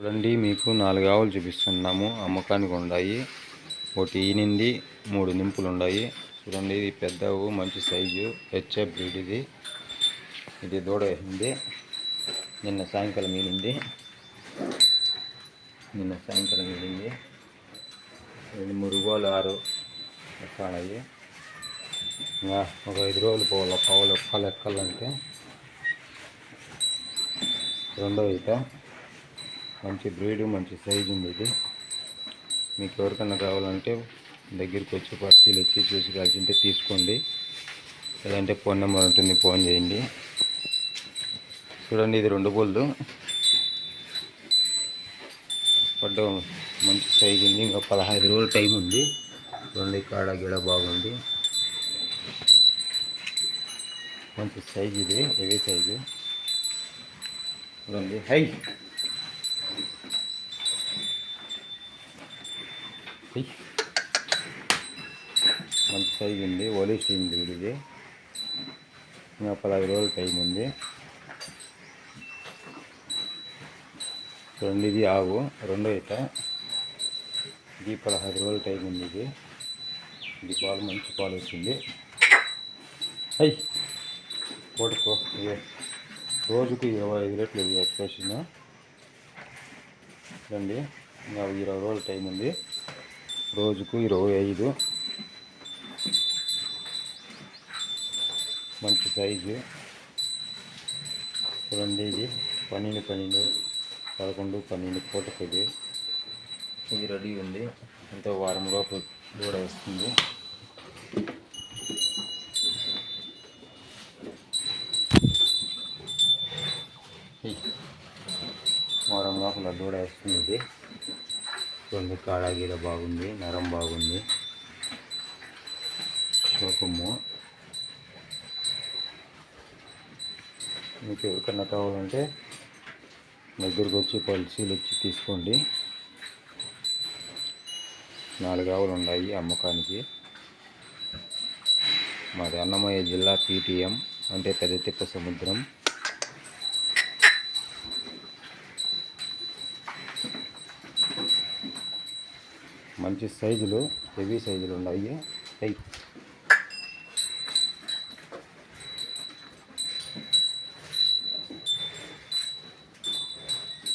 చూడండి మీకు నాలుగు ఆవులు చూపిస్తున్నాము. అమ్మకానికి ఉన్నాయి ఒకటి ఈనింది మూడు నింపులు ఉన్నాయి చూడండి ఇది పెద్ద మంచి సైజు హెచ్ఎఫ్ బ్రీడ్ ఇది. ఇది దూడ వేసింది. నిన్న సాయంకాలం ఈనింది. నిన్న సాయంకాలం ఈనింది. రెండు మూడు రోజులు ఆరు ఎక్కాయి ఇంకా ఒక ఐదు రోజులు పోవాలి. పావులు ఎక్కాలి ఎక్కాలంటే. రెండో ఈత. మంచి బ్రీడ్ మంచి సైజు ఉంది ఇది మీకు ఎవరికన్నా కావాలంటే దగ్గరికి వచ్చి పర్సీలు వచ్చి చూసి కలిసింటే తీసుకోండి. లేదంటే ఫోన్ నెంబర్ ఉంటుంది ఫోన్ చేయండి. చూడండి ఇది రెండు బోల్దు పడ్డ మంచి సైజు ఉంది. ఇంకా పదహైదు రోజులు టైం ఉంది. చూడండి కాడ గిడ బాగుంది. మంచి సైజు ఇది హెవీ సైజు చూడండి హై హై. మంచి సైజు ఉంది ఓలీ స్టీమ్ బ్రీడ్ ఇది ఇంకా పదహైదు రోజులు టైం ఉంది. చూడండి ఇది ఆవు రెండో అయితే ఇది పదహైదు రోజులు టైం ఉంది ఇది. ఇది పాలు మంచి పాలు వచ్చింది. అయ్యి కోటుకో ఇదే రోజుకు ఇరవై ఐదు రేట్లు ఇది ఎక్స్ప్రెషన్. రండి ఇంకా ఇరవై రోజులు టైం ఉంది. రోజుకు ఇరవై ఐదు. మంచి సైజు. చూడండి ఇది పన్నెండు పన్నెండు పదకొండు పన్నెండు పూటకు ఇది ఇది రెడీ ఉంది. ఎంతో వారం లోపు దూడ వస్తుంది. వారం లోపల దూడ వేస్తుంది. ఇది చూడండి కాడ గీడ బాగుంది నరం బాగుంది. లోకము మీకు ఎవరికన్నా కావాలంటే దగ్గరికి వచ్చి పాలసీలు వచ్చి తీసుకోండి. నాలుగు ఆవులు ఉన్నాయి అమ్మకానికి. మాది అన్నమయ్య జిల్లా పీటీఎం అంటే పెద్ద తిప్ప సముద్రం. మంచి సైజులు హెవీ సైజులు ఉన్నాయి హై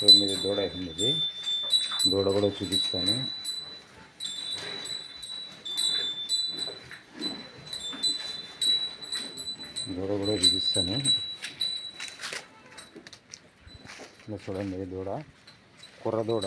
తొమ్మిది దూడ ఉంది దూడ కూడా చూపిస్తాను. దూడ కూడా చూపిస్తాను. చూడండి దూడ. కుర్ర దూడ.